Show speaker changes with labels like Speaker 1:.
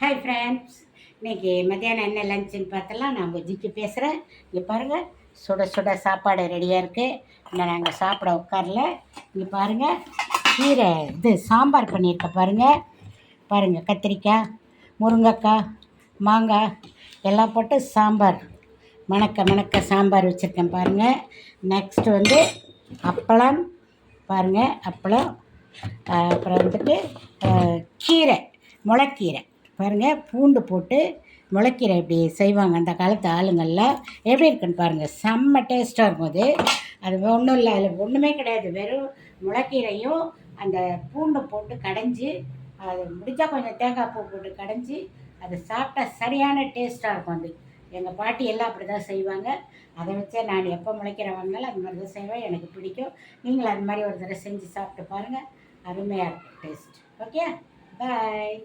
Speaker 1: Hi friends இன்னைக்கு மத்தியானம் என்ன லஞ்சுன்னு பார்த்தலாம் நான் உங்கள் ஜிக்கு பேசுகிறேன் இங்கே பாருங்கள் சுட சுட சாப்பாடு ரெடியாக இருக்குது இன்னும் நாங்கள் சாப்பிட உட்காரல. இங்கே பாருங்கள் கீரை இது சாம்பார் பண்ணியிருக்கேன் பாருங்கள் பாருங்கள் கத்திரிக்காய் முருங்கைக்காய் மாங்காய் எல்லாம் போட்டு சாம்பார். மணக்க மணக்க சாம்பார் வச்சுருக்கேன் பாருங்கள் நெக்ஸ்ட் வந்து அப்பளம் பாருங்கள் அப்பளம். அப்புறம் வந்துட்டு கீரை முளைக்கீரை. பாருங்கள் பூண்டு போட்டு முளைக்கீரை இப்படி செய்வாங்க. அந்த காலத்து ஆளுங்கள்லாம் எப்படி இருக்குன்னு பாருங்கள் செம்ம டேஸ்ட்டாக இருக்கும் அது. அது ஒன்றும் இல்லை அதில் ஒன்றுமே கிடையாது. வெறும் முளைக்கீரையும் அந்த பூண்டு போட்டு கடைஞ்சி அது முடிஞ்சால் கொஞ்சம் தேங்காய் பூ போட்டு கடைஞ்சி அது சாப்பிட்டா சரியான டேஸ்ட்டாக இருக்கும் அது. எங்கள் பாட்டி எல்லாம் அப்படி தான் செய்வாங்க. அதை வச்சே நான் எப்போ முளைக்கிற வாங்கினாலும் அது மாதிரி தான் செய்வேன். எனக்கு பிடிக்கும். நீங்களும் அது மாதிரி ஒரு தடவை செஞ்சு சாப்பிட்டு பாருங்கள் அருமையாக இருக்கும் டேஸ்ட் ஓகே பாய்